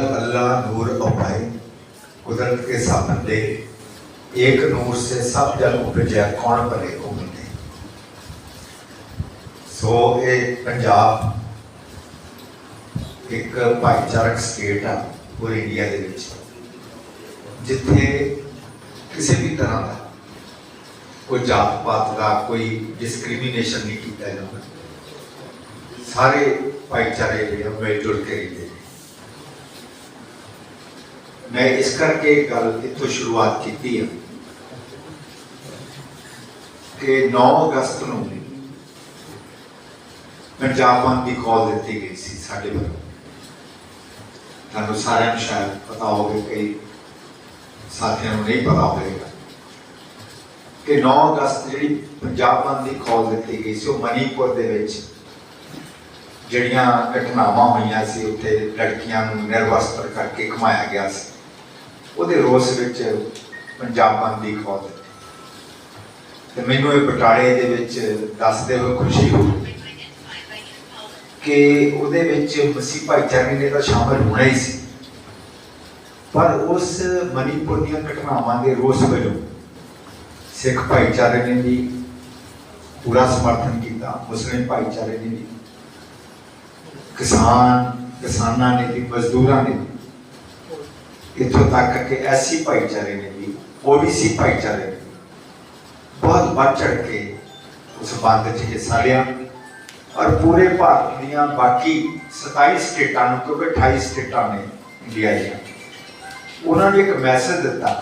अव्वल अल्लाह नूर उपाय कुदरत के सामने एक नूर से सब जन उपजया कौन भले को मिलते ਸੋ ਇਹ ਪੰਜਾਬ ਇੱਕ ਭਾਈਚਾਰਕ ਸਟੇਟ ਆ ਪੂਰੇ ਇੰਡੀਆ ਦੇ ਵਿੱਚ ਜਿੱਥੇ ਕਿਸੇ ਵੀ ਤਰ੍ਹਾਂ ਦਾ ਕੋਈ ਜਾਤ ਪਾਤ ਦਾ ਕੋਈ ਡਿਸਕ੍ਰਿਮੀਨੇਸ਼ਨ ਨਹੀਂ ਕੀਤਾ ਜਾਂਦਾ ਸਾਰੇ ਭਾਈਚਾਰੇ ਜਿਹੜੇ ਆ ਮਿਲ ਜੁਲ ਕੇ ਰਹਿੰਦੇ ਨੇ ਮੈਂ ਇਸ ਕਰਕੇ ਗੱਲ ਇੱਥੋਂ ਸ਼ੁਰੂਆਤ ਕੀਤੀ ਹੈ ਕਿ 9 ਅਗਸਤ ਨੂੰ ਪੰਜਾਬ ਬੰਦ ਦੀ ਕਾਲ ਦਿੱਤੀ ਗਈ ਸੀ ਸਾਡੇ ਵੱਲੋਂ। ਤੁਹਾਨੂੰ ਸਾਰਿਆਂ ਨੂੰ ਸ਼ਾਇਦ ਪਤਾ ਹੋਵੇ ਕਈ ਸਾਥੀਆਂ ਨੂੰ ਨਹੀਂ ਪਤਾ ਹੋਵੇਗਾ ਕਿ 9 ਅਗਸਤ ਜਿਹੜੀ ਪੰਜਾਬ ਬੰਦ ਦੀ ਕਾਲ ਦਿੱਤੀ ਗਈ ਸੀ, ਉਹ ਮਨੀਪੁਰ ਦੇ ਵਿੱਚ ਜਿਹੜੀਆਂ ਘਟਨਾਵਾਂ ਹੋਈਆਂ ਸੀ, ਉੱਥੇ ਲੜਕੀਆਂ ਨੂੰ ਨਿਰਵਸਤਰ ਕਰਕੇ ਘੁਮਾਇਆ ਗਿਆ ਸੀ। ਉਹਦੇ ਰੋਸ ਵਿੱਚ ਪੰਜਾਬ ਬੰਦ ਦੀ ਕਾਲ ਦਿੱਤੀ ਤੇ ਮੈਨੂੰ ਇਹ ਬਟਾਲੇ ਦੇ ਵਿੱਚ ਦੱਸਦੇ ਹੋਏ ਖੁਸ਼ੀ ਹੋਈ ਕਿ ਉਹਦੇ ਵਿੱਚ ਮਸੀਹ ਭਾਈਚਾਰੇ ਨੇ ਤਾਂ ਸ਼ਾਮਲ ਹੋਣਾ ਹੀ ਸੀ। ਪਰ ਉਸ ਮਨੀਪੁਰ ਦੀਆਂ ਘਟਨਾਵਾਂ ਦੇ ਰੋਸ ਵਜੋਂ ਸਿੱਖ ਭਾਈਚਾਰੇ ਨੇ ਵੀ ਪੂਰਾ ਸਮਰਥਨ ਕੀਤਾ। ਮੁਸਲਿਮ ਭਾਈਚਾਰੇ ਨੇ ਵੀ ਕਿਸਾਨ ਕਿਸਾਨਾਂ ਨੇ ਵੀ ਮਜ਼ਦੂਰਾਂ ਨੇ ਵੀ ਇੱਥੋਂ ਤੱਕ ਕਿ ਐਸੀ ਭਾਈਚਾਰੇ ਨੇ ਵੀ ਓਬੀਸੀ ਭਾਈਚਾਰੇ ਨੇ ਵੀ ਬਹੁਤ ਵੱਧ ਚੜ ਕੇ ਉਸ ਬੰਦ 'ਚ ਹਿੱਸਾ ਲਿਆ ਔਰ ਪੂਰੇ ਭਾਰਤ ਦੀਆਂ ਬਾਕੀ 27 ਸਟੇਟਾਂ ਨੂੰ ਕਿਉਂਕਿ 28 ਸਟੇਟਾਂ ਨੇ ਇੰਡੀਆ ਦੀਆਂ, ਉਹਨਾਂ ਨੇ ਇੱਕ ਮੈਸੇਜ ਦਿੱਤਾ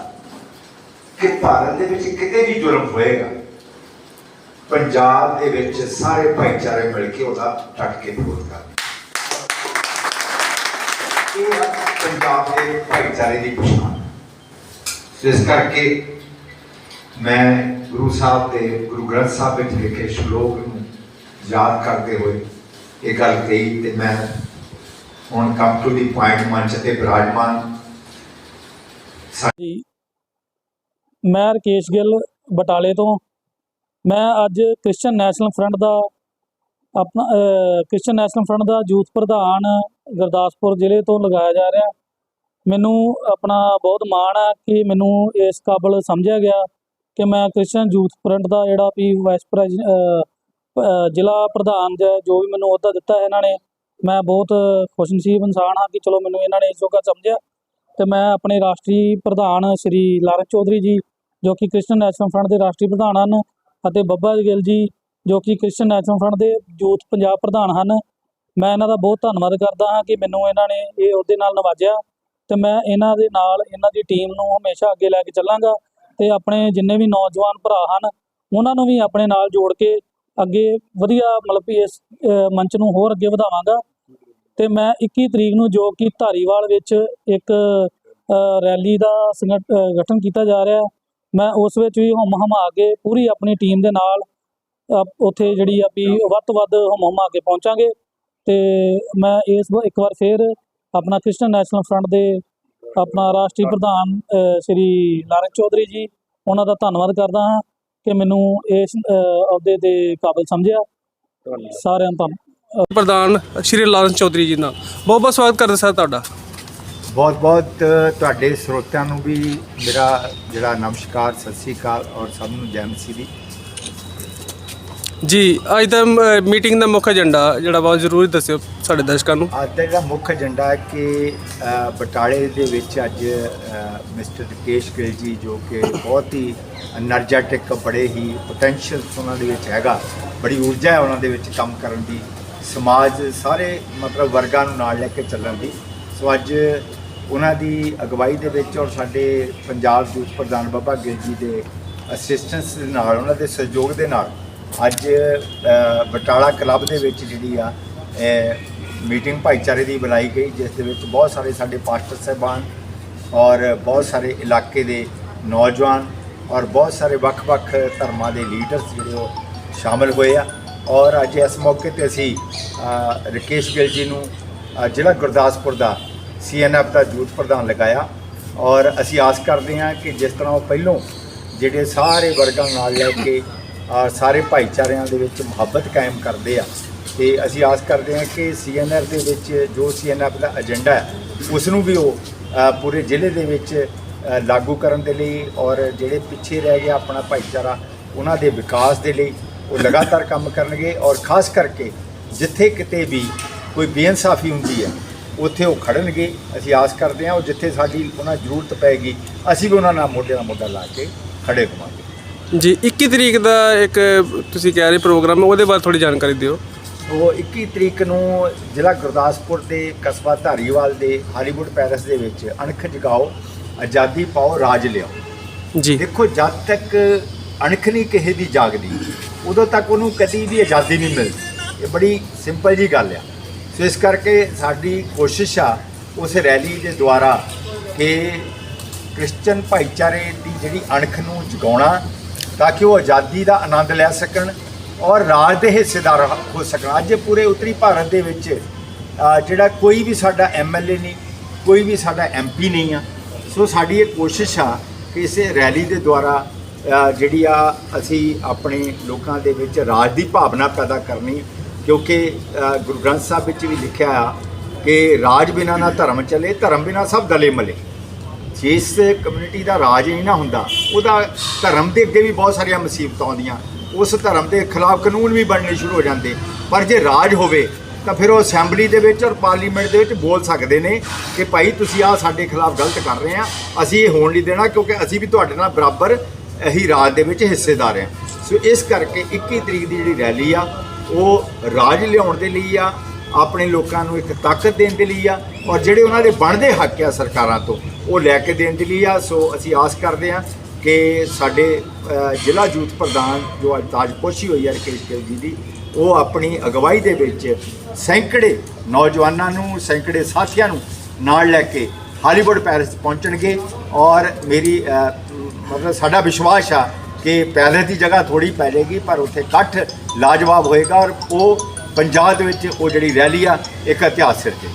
ਕਿ ਭਾਰਤ ਦੇ ਵਿੱਚ ਕਿਤੇ ਵੀ ਜ਼ੁਲਮ ਹੋਏਗਾ, ਪੰਜਾਬ ਦੇ ਵਿੱਚ ਸਾਰੇ ਭਾਈਚਾਰੇ ਮਿਲ ਕੇ ਉਹਦਾ ਡਟ ਕੇ ਵਿਰੋਧ ਕਰਨਗੇ ਇਹ ਆ ਪੰਜਾਬ ਦੇ ਭਾਈਚਾਰੇ ਦੀ ਪਛਾਣ। ਇਸ ਕਰਕੇ ਮੈਂ ਗੁਰੂ ਸਾਹਿਬ ਦੇ ਗੁਰੂ ਗ੍ਰੰਥ ਸਾਹਿਬ ਵਿੱਚ ਲਿਖੇ ਸ਼ਲੋਕ ਨੂੰ ਯਾਦ ਕਰਦੇ ਹੋਏ ਇਹ ਗੱਲ ਕਹੀ ਤੇ ਮੈਂ ਹੁਣ ਕਮ ਟੂ ਦੀ ਪੁਆਇੰਟ ਮੰਚ ਤੇ ਬਿਰਾਜਮਾਨ। ਮੈਂ ਰਕੇਸ਼ ਗਿੱਲ ਬਟਾਲੇ ਤੋਂ। ਮੈਂ ਅੱਜ ਕ੍ਰਿਸਚੀਅਨ ਨੈਸ਼ਨਲ ਫਰੰਟ ਦਾ ਆਪਣਾ ਕ੍ਰਿਸ਼ਚਨ ਨੈਸ਼ਨਲ ਫਰੰਟ ਦਾ ਯੂਥ ਪ੍ਰਧਾਨ ਗੁਰਦਾਸਪੁਰ ਜ਼ਿਲ੍ਹੇ ਤੋਂ ਲਗਾਇਆ ਜਾ ਰਿਹਾ। ਮੈਨੂੰ ਆਪਣਾ ਬਹੁਤ ਮਾਣ ਹੈ ਕਿ ਮੈਨੂੰ ਇਸ ਕਾਬਲ ਸਮਝਿਆ ਗਿਆ ਕਿ ਮੈਂ ਕ੍ਰਿਸਚਨ ਯੂਥ ਫਰੰਟ ਦਾ ਜਿਹੜਾ ਵੀ ਵਾਈਸ ਪ੍ਰੈਜ਼ੀਡੈਂਟ ਜ਼ਿਲ੍ਹਾ ਪ੍ਰਧਾਨ ਜ- ਜੋ ਵੀ ਮੈਨੂੰ ਅਹੁਦਾ ਦਿੱਤਾ ਇਹਨਾਂ ਨੇ, ਮੈਂ ਬਹੁਤ ਖੁਸ਼ਨਸੀਬ ਇਨਸਾਨ ਹਾਂ ਕਿ ਚਲੋ ਮੈਨੂੰ ਇਹਨਾਂ ਨੇ ਇਸ ਜੋਗਾ ਸਮਝਿਆ। ਤੇ ਮੈਂ ਆਪਣੇ ਰਾਸ਼ਟਰੀ ਪ੍ਰਧਾਨ ਸ਼੍ਰੀ ਲਾਰਕ ਚੌਧਰੀ ਜੀ, ਜੋ ਕਿ ਕ੍ਰਿਸਚਨ ਨੈਸ਼ਨਲ ਫਰੰਟ ਦੇ ਰਾਸ਼ਟਰੀ ਪ੍ਰਧਾਨ ਹਨ ਅਤੇ ਬੱਬਾ ਗਿੱਲ ਜੀ ਜੋ ਕਿ ਕ੍ਰਿਸਚਨ ਨੈਸ਼ਨਲ ਫਰੰਟ ਦੇ ਯੂਥ ਪੰਜਾਬ ਪ੍ਰਧਾਨ ਹਨ। ਮੈਂ ਇਹਨਾਂ ਦਾ ਬਹੁਤ ਧੰਨਵਾਦ ਕਰਦਾ ਹਾਂ ਕਿ ਮੈਨੂੰ ਇਹਨਾਂ ਨੇ ਇਹ ਅਹੁਦੇ ਨਾਲ ਨਵਾਜਿਆ ਤੇ ਮੈਂ ਇਹਨਾਂ ਦੇ ਨਾਲ ਇਹਨਾਂ ਦੀ ਟੀਮ ਨੂੰ ਹਮੇਸ਼ਾ ਅੱਗੇ ਲੈ ਕੇ ਚੱਲਾਂਗਾ ਤੇ ਆਪਣੇ ਜਿੰਨੇ ਵੀ ਨੌਜਵਾਨ ਭਰਾ ਹਨ, ਉਹਨਾਂ ਨੂੰ ਵੀ ਆਪਣੇ ਨਾਲ ਜੋੜ ਕੇ ਅੱਗੇ ਵਧੀਆ ਮਤਲਬ ਕਿ ਇਸ ਮੰਚ ਨੂੰ ਹੋਰ ਅੱਗੇ ਵਧਾਵਾਂਗਾ। ਤੇ ਮੈਂ 21 ਤਰੀਕ ਨੂੰ ਜੋ ਕਿ ਧਾਰੀਵਾਲ ਵਿੱਚ ਇੱਕ ਰੈਲੀ ਦਾ ਸੰਗਠ- ਗਠਨ ਕੀਤਾ ਜਾ ਰਿਹਾ, ਮੈਂ ਉਸ ਵਿੱਚ ਵੀ ਹਮ ਹਮਾ ਕੇ ਪੂਰੀ ਆਪਣੀ ਟੀਮ ਦੇ ਨਾਲ ਉੱਥੇ ਜਿਹੜੀ ਆ ਵੀ ਵੱਧ ਤੋਂ ਵੱਧ ਹਮ ਹਮਾ ਕੇ ਪਹੁੰਚਾਂਗੇ। ਤੇ ਮੈਂ ਇਸ ਵਾਰ ਇੱਕ ਵਾਰ ਫੇਰ ਆਪਣਾ ਕ੍ਰਿਸਚਨ ਨੈਸ਼ਨਲ ਫਰੰਟ ਦੇ ਆਪਣਾ ਰਾਸ਼ਟਰੀ ਪ੍ਰਧਾਨ ਸ਼੍ਰੀ ਲਾਰਕ ਚੌਧਰੀ ਜੀ ਉਹਨਾਂ ਦਾ ਧੰਨਵਾਦ ਕਰਦਾ ਹਾਂ ਕਿ ਮੈਨੂੰ ਇਸ ਅਹੁਦੇ ਦੇ ਕਾਬਿਲ ਸਮਝਿਆ। ਸਾਰਿਆਂ ਨੂੰ ਧੰਨ ਪ੍ਰਧਾਨ ਸ਼੍ਰੀ ਲਾਲਨ ਚੌਧਰੀ ਜੀ ਨਾਲ। ਬਹੁਤ ਬਹੁਤ ਸਵਾਗਤ ਕਰਦੇ ਸਰ ਤੁਹਾਡਾ ਬਹੁਤ ਬਹੁਤ ਤੁਹਾਡੇ ਸਰੋਤਿਆਂ ਨੂੰ ਵੀ ਮੇਰਾ ਜਿਹੜਾ ਨਮਸਕਾਰ ਸਤਿ ਸ੍ਰੀ ਅਕਾਲ ਔਰ ਸਭ ਨੂੰ ਜੈ ਮਸੀਹ ਦੀ। ਜੀ, ਅੱਜ ਦਾ ਮੀਟਿੰਗ ਦਾ ਮੁੱਖ ਏਜੰਡਾ ਜਿਹੜਾ ਬਹੁਤ ਜ਼ਰੂਰੀ ਦੱਸਿਓ ਸਾਡੇ ਦਰਸ਼ਕਾਂ ਨੂੰ। ਅੱਜ ਦਾ ਜਿਹੜਾ ਮੁੱਖ ਏਜੰਡਾ ਹੈ ਕਿ ਬਟਾਲੇ ਦੇ ਵਿੱਚ ਅੱਜ ਮਿਸਟਰ ਰਕੇਸ਼ ਗਿੱਲ ਜੀ ਜੋ ਕਿ ਬਹੁਤ ਹੀ એનર્ਜੈਟਿਕ ਬੜੇ ਹੀ ਪੋਟੈਂਸ਼ੀਅਲ ਉਹਨਾਂ ਦੇ ਵਿੱਚ ਹੈਗਾ। ਬੜੀ ਊਰਜਾ ਹੈ ਉਹਨਾਂ ਦੇ ਵਿੱਚ ਕੰਮ ਕਰਨ ਦੀ, ਸਮਾਜ ਸਾਰੇ ਮਤਲਬ ਵਰਗਾਂ ਨੂੰ ਨਾਲ ਲੈ ਕੇ ਚੱਲਣ ਦੀ। ਸੋ ਅੱਜ ਉਹਨਾਂ ਦੀ ਅਗਵਾਈ ਦੇ ਵਿੱਚ ਔਰ ਸਾਡੇ ਪੰਜਾਬ ਯੂਥ ਪ੍ਰਧਾਨ ਬਾਬਾ ਗਿੱਲ ਜੀ ਦੇ ਅਸਿਸਟੈਂਸ ਨਾਲ, ਉਹਨਾਂ ਦੇ ਸਹਿਯੋਗ ਦੇ ਨਾਲ ਅੱਜ ਬਟਾਲਾ ਕਲੱਬ ਦੇ ਵਿੱਚ ਜਿਹੜੀ ਆ ਮੀਟਿੰਗ ਭਾਈਚਾਰੇ ਦੀ ਬੁਲਾਈ ਗਈ ਜਿਸ ਦੇ ਵਿੱਚ ਬਹੁਤ ਸਾਰੇ ਸਾਡੇ ਪਾਸਟਰ ਸਾਹਿਬਾਨ ਔਰ ਬਹੁਤ ਸਾਰੇ ਇਲਾਕੇ ਦੇ ਨੌਜਵਾਨ ਔਰ ਬਹੁਤ ਸਾਰੇ ਵੱਖ-ਵੱਖ ਧਰਮਾਂ ਦੇ ਲੀਡਰਸ ਜਿਹੜੇ ਉਹ ਸ਼ਾਮਲ ਹੋਏ ਆ। ਔਰ ਅੱਜ ਇਸ ਮੌਕੇ ਤੇ ਅਸੀਂ ਅ, ਰਕੇਸ਼ ਗਿੱਲ ਜੀ ਨੂੰ ਜ਼ਿਲ੍ਹਾ ਗੁਰਦਾਸਪੁਰ ਦਾ ਸੀਐਨਐਫ ਦਾ ਯੂਥ ਪ੍ਰਧਾਨ ਲਗਾਇਆ। ਔਰ ਅਸੀਂ ਆਸ ਕਰਦੇ ਹਾਂ ਕਿ ਜਿਸ ਤਰ੍ਹਾਂ ਉਹ ਪਹਿਲੋਂ ਜਿਹੜੇ ਸਾਰੇ ਵਰਗਾਂ ਨਾਲ ਲੈ ਕੇ ਸਾਰੇ ਭਾਈਚਾਰਿਆਂ ਦੇ ਵਿੱਚ ਮੁਹੱਬਤ ਕਾਇਮ ਕਰਦੇ ਆ। ਤੇ ਅਸੀਂ ਆਸ ਕਰਦੇ ਹਾਂ ਕਿ ਸੀਐਨਆਰ ਦੇ ਵਿੱਚ ਜੋ ਸੀਐਨਐਫ ਦਾ ਏਜੰਡਾ ਹੈ ਉਸ ਨੂੰ ਵੀ ਉਹ ਪੂਰੇ ਜ਼ਿਲ੍ਹੇ ਦੇ ਵਿੱਚ ਲਾਗੂ ਕਰਨ ਦੇ ਲਈ ਔਰ ਜਿਹੜੇ ਪਿੱਛੇ ਰਹਿ ਗਿਆ ਆਪਣਾ ਭਾਈਚਾਰਾ, ਉਹਨਾਂ ਦੇ ਵਿਕਾਸ ਦੇ ਲਈ ਉਹ ਲਗਾਤਾਰ ਕੰਮ ਕਰਨਗੇ ਔਰ ਖਾਸ ਕਰਕੇ ਜਿੱਥੇ ਕਿਤੇ ਵੀ ਕੋਈ ਬੇਇਨਸਾਫੀ ਹੁੰਦੀ ਹੈ, ਉੱਥੇ ਉਹ ਖੜਨਗੇ। ਅਸੀਂ ਆਸ ਕਰਦੇ ਹਾਂ ਉਹ ਜਿੱਥੇ ਸਾਡੀ ਉਹਨਾਂ ਜ਼ਰੂਰਤ ਪਏਗੀ, ਅਸੀਂ ਵੀ ਉਹਨਾਂ ਨਾਲ ਮੋਢੇ ਨਾਲ ਮੋਢਾ ਲਾ ਕੇ ਖੜੇ ਹੋਵਾਂਗੇ ਜੀ 21 ਤਰੀਕ ਦਾ ਇੱਕ ਤੁਸੀਂ ਕਹਿ ਰਹੇ ਪ੍ਰੋਗਰਾਮ ਉਹਦੇ ਬਾਰੇ ਥੋੜੀ ਜਾਣਕਾਰੀ ਦਿਓ। ਉਹ 21 ਤਰੀਕ ਨੂੰ ਜ਼ਿਲ੍ਹਾ ਗੁਰਦਾਸਪੁਰ ਦੇ ਕਸਬਾ ਧਾਰੀਵਾਲ ਦੇ ਹਾਲੀਵੁੱਡ ਪੈਲਸ ਦੇ ਵਿੱਚ ਅਣਖ ਜਗਾਓ ਆਜ਼ਾਦੀ ਪਾਓ ਰਾਜ ਲਿਆਓ। ਜੀ। ਦੇਖੋ ਜਦ ਤੱਕ ਅਣਖ ਨਹੀਂ ਕਿਸੇ ਦੀ ਜਾਗਦੀ ਉਦੋਂ ਤੱਕ ਉਹਨੂੰ ਕਦੀ ਵੀ ਆਜ਼ਾਦੀ ਨਹੀਂ ਮਿਲਦੀ। ਇਹ ਬੜੀ ਸਿੰਪਲ ਜੀ ਗੱਲ ਆ। ਸੋ ਇਸ ਕਰਕੇ ਸਾਡੀ ਕੋਸ਼ਿਸ਼ ਆ ਉਸ ਰੈਲੀ ਦੇ ਦੁਆਰਾ ਕਿ ਕ੍ਰਿਸਚੀਅਨ ਭਾਈਚਾਰੇ ਦੀ ਜਿਹੜੀ ਅਣਖ ਨੂੰ ਜਗਾਉਣਾ ਤਾਂ ਕਿ ਉਹ ਆਜ਼ਾਦੀ ਦਾ ਆਨੰਦ ਲੈ ਸਕਣ ਔਰ ਰਾਜ ਦੇ ਹਿੱਸੇਦਾਰ ਹੋ ਸਕਣ। ਅੱਜ ਪੂਰੇ ਉੱਤਰੀ ਭਾਰਤ ਦੇ ਵਿੱਚ ਜਿਹੜਾ ਕੋਈ ਵੀ ਸਾਡਾ ਐਮਐਲਏ ਨਹੀਂ, ਕੋਈ ਵੀ ਸਾਡਾ ਐਮਪੀ ਨਹੀਂ ਆ। ਸੋ ਸਾਡੀ ਇਹ ਕੋਸ਼ਿਸ਼ ਆ ਕਿ ਇਸੇ ਰੈਲੀ ਦੇ ਦੁਆਰਾ ਜਿਹੜੀ ਆ ਅਸੀਂ ਆਪਣੇ ਲੋਕਾਂ ਦੇ ਵਿੱਚ ਰਾਜ ਦੀ ਭਾਵਨਾ ਪੈਦਾ ਕਰਨੀ, ਕਿਉਂਕਿ ਗੁਰੂ ਗ੍ਰੰਥ ਸਾਹਿਬ ਵਿੱਚ ਵੀ ਲਿਖਿਆ ਆ ਕਿ ਰਾਜ ਬਿਨਾ ਨਾ ਧਰਮ ਚਲੇ, ਧਰਮ ਬਿਨਾ ਸਭ ਦਲੇ ਮਲੇ। ਜਿਸ ਕਮਿਊਨਿਟੀ ਦਾ ਰਾਜ ਹੀ ਨਾ ਹੁੰਦਾ, ਉਹਦਾ ਧਰਮ ਦੇ ਅੱਗੇ ਵੀ ਬਹੁਤ ਸਾਰੀਆਂ ਮੁਸੀਬਤਾਂ ਆਉਂਦੀਆਂ। ਉਸ ਧਰਮ ਦੇ ਖਿਲਾਫ ਕਾਨੂੰਨ ਵੀ ਬਣਨੇ ਸ਼ੁਰੂ ਹੋ ਜਾਂਦੇ। ਪਰ ਜੇ ਰਾਜ ਹੋਵੇ, ਤਾਂ ਫਿਰ ਉਹ ਅਸੈਂਬਲੀ ਦੇ ਵਿੱਚ ਔਰ ਪਾਰਲੀਮੈਂਟ ਦੇ ਵਿੱਚ ਬੋਲ ਸਕਦੇ ਨੇ ਕਿ ਭਾਈ ਤੁਸੀਂ ਆਹ ਸਾਡੇ ਖਿਲਾਫ ਗਲਤ ਕਰ ਰਹੇ ਆ, ਅਸੀਂ ਇਹ ਹੋਣ ਨਹੀਂ ਦੇਣਾ ਕਿਉਂਕਿ ਅਸੀਂ ਵੀ ਤੁਹਾਡੇ ਨਾਲ ਬਰਾਬਰ ਇਹੀ ਰਾਜ ਦੇ ਵਿੱਚ ਹਿੱਸੇਦਾਰ ਆ। ਸੋ ਇਸ ਕਰਕੇ 21 ਤਰੀਕ ਦੀ ਜਿਹੜੀ ਰੈਲੀ ਆ, ਉਹ ਰਾਜ ਲਿਆਉਣ ਦੇ ਲਈ ਆ ਆਪਣੇ ਲੋਕਾਂ ਨੂੰ ਇੱਕ ਤਾਕਤ ਦੇਣ ਦੇ ਲਈ ਆ ਔਰ ਜਿਹੜੇ ਉਹਨਾਂ ਦੇ ਬਣਦੇ ਹੱਕ ਆ ਸਰਕਾਰਾਂ ਤੋਂ, ਉਹ ਲੈ ਕੇ ਦੇਣ ਦੇ ਲਈ ਆ। ਸੋ ਅਸੀਂ ਆਸ ਕਰਦੇ ਆ ਕਿ ਸਾਡੇ ਜ਼ਿਲ੍ਹਾ ਯੂਥ ਪ੍ਰਧਾਨ ਜੋ ਅੱਜ ਤਾਜਪੋਸ਼ੀ ਹੋਈ ਹੈ ਰਕੇਸ਼ ਗਿੱਲ ਜੀ ਦੀ, ਉਹ ਆਪਣੀ ਅਗਵਾਈ ਦੇ ਵਿੱਚ ਸੈਂਕੜੇ ਨੌਜਵਾਨਾਂ ਨੂੰ, ਸੈਂਕੜੇ ਸਾਥੀਆਂ ਨੂੰ ਨਾਲ ਲੈ ਕੇ ਹਾਲੀਵੁੱਡ ਪੈਰਿਸ ਪਹੁੰਚਣਗੇ। ਔਰ ਮੇਰੀ ਮਤਲਬ ਸਾਡਾ ਵਿਸ਼ਵਾਸ ਆ ਕਿ ਪੈਲਸ ਦੀ ਜਗ੍ਹਾ ਥੋੜੀ ਪੈ ਜਾਏਗੀ, ਪਰ ਉੱਥੇ ਇਕੱਠ ਲਾਜਵਾਬ ਹੋਏਗਾ ਔਰ ਉਹ ਪੰਜਾਬ ਦੇ ਵਿੱਚ ਉਹ ਜਿਹੜੀ ਰੈਲੀ ਆ ਇੱਕ ਇਤਿਹਾਸ ਸਿਰਜੇਗੀ